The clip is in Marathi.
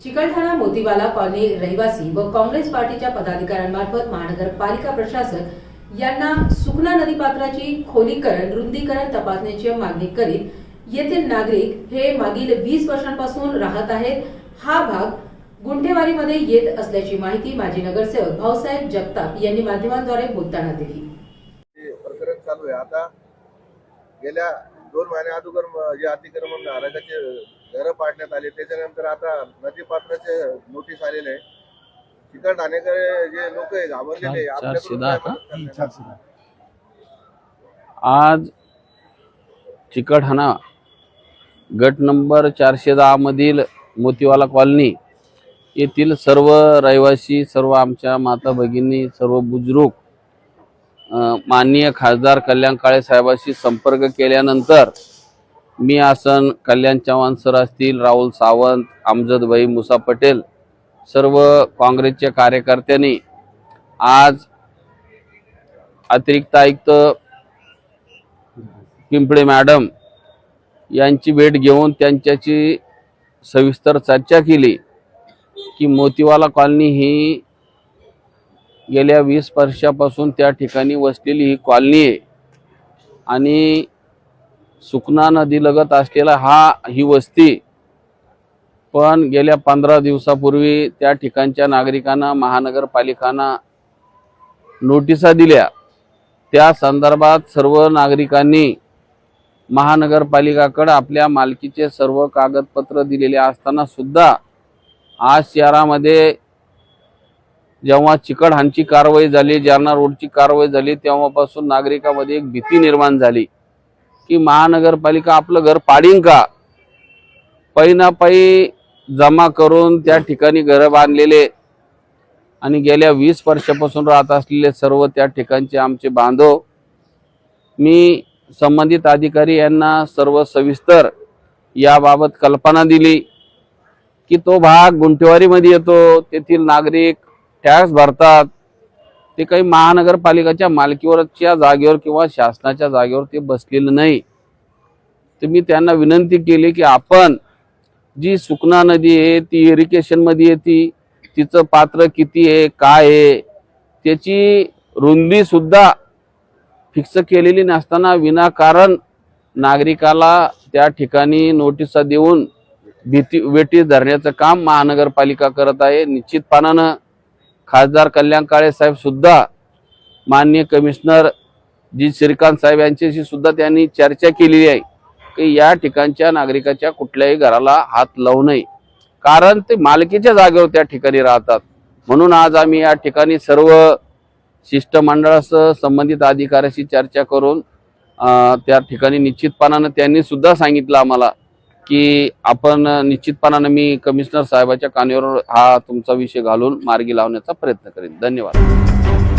चिकलठाणा मोतीवाला कॉलनी रहिवासी व काँग्रेस पार्टीच्या पदाधिकाऱ्यांमार्फत महानगरपालिका प्रशासक यांना सुकना नदीपात्राची खोलीकरण रुंदीकरण तपासण्याची मागणी करीत येथील नागरिक हे मागील वीस वर्षांपासून राहत आहेत. हा भाग गुंठेवारीमध्ये येत असल्याची माहिती माजी नगरसेवक भाऊसाहेब जगताप यांनी माध्यमांद्वारे बोलताना दिली. प्रकरण चालू आहे. आता गेल्या दोन महिन्या अगोदर जे अतिक्रमण घरं पाडण्यात आले. त्याच्यानंतर आता नदीपात्राचे नोटीस आलेले आहे. चिकट ठाणेकर जे लोक आहे घाबरलेले आहे, चार- आपल्याकडून चारशे दहा काय मदत करणार? आज चिकटहाणा गट नंबर चारशे दहा मधील मोतीवाला कॉलनी येथील सर्व रहिवासी सर्व आमच्या माता भगिनी सर्व बुजुर्ग अ, माननीय खासदार कल्याण काळे साहेबांशी संपर्क केल्यानंतर मी आसन कल्याण चव्हाण सर असतील राहुल सावंत अमजदभाई मुसा पटेल सर्व काँग्रेसच्या कार्यकर्त्यांनी आज अतिरिक्त आयुक्त पिंपळे मॅडम यांची भेट घेऊन त्यांच्याशी सविस्तर चर्चा केली की मोतीवाला कॉलनी ही गेल्या वीस वर्षापासून त्या ठिकाणी वसलेली ही कॉलनी आहे. आणि सुकना नदीलगत असलेला हा ही वस्ती पण गेल्या पंधरा दिवसापूर्वी त्या ठिकाणच्या नागरिकांना महानगरपालिकांना नोटिसा दिल्या. त्या संदर्भात सर्व नागरिकांनी महानगरपालिकाकडे आपल्या मालकीचे सर्व कागदपत्र दिलेले असताना सुद्धा आज शहरामध्ये जेव्हा चिकटहाणची कारवाई झाली जालना रोडची कारवाई झाली तेव्हापासून नागरिकांमध्ये एक भीती निर्माण झाली. की महानगरपालिका आपलं घर पाडीन का? पै ना जमा करून त्या ठिकाणी घरं बांधलेले आणि गेल्या वीस वर्षापासून राहत असलेले सर्व त्या ठिकाणचे आमचे बांधव मी संबंधित अधिकारी यांना सर्व सविस्तर याबाबत कल्पना दिली की तो भाग गुंठेवारीमध्ये येतो तेथील नागरिक टॅक्स भरतात ते काही महानगरपालिकाच्या मालकीवरच्या जागेवर किंवा शासनाच्या जागेवर ते बसलेलं नाही. तर मी त्यांना विनंती केली की आपण जी सुकना नदी आहे ती इरिगेशनमध्ये येते तिचं पात्र किती आहे काय आहे त्याची रुंदीसुद्धा फिक्स केलेली नसताना विनाकारण नागरिकाला त्या ठिकाणी नोटिसा देऊन भीती वेठी धरण्याचं काम महानगरपालिका करत आहे. निश्चितपणानं खासदार कल्याण काळे साहेब सुद्धा माननीय कमिशनर जी श्रीकांत साहेब यांच्याशी सुद्धा त्यांनी चर्चा केलेली आहे की या ठिकाणच्या नागरिकाच्या कुठल्याही घराला हात लावू नये. कारण ते मालकीच्या जागेवर त्या ठिकाणी राहतात. म्हणून आज आम्ही या ठिकाणी सर्व शिष्टमंडळासह संबंधित अधिकाऱ्याशी चर्चा करून त्या ठिकाणी निश्चितपणानं त्यांनी सुद्धा सांगितलं आम्हाला की आपण निश्चितपणानं मी कमिशनर साहेबाच्या कानेवर हा तुमचा विषय घालून मार्गी लावण्याचा प्रयत्न करेन. धन्यवाद.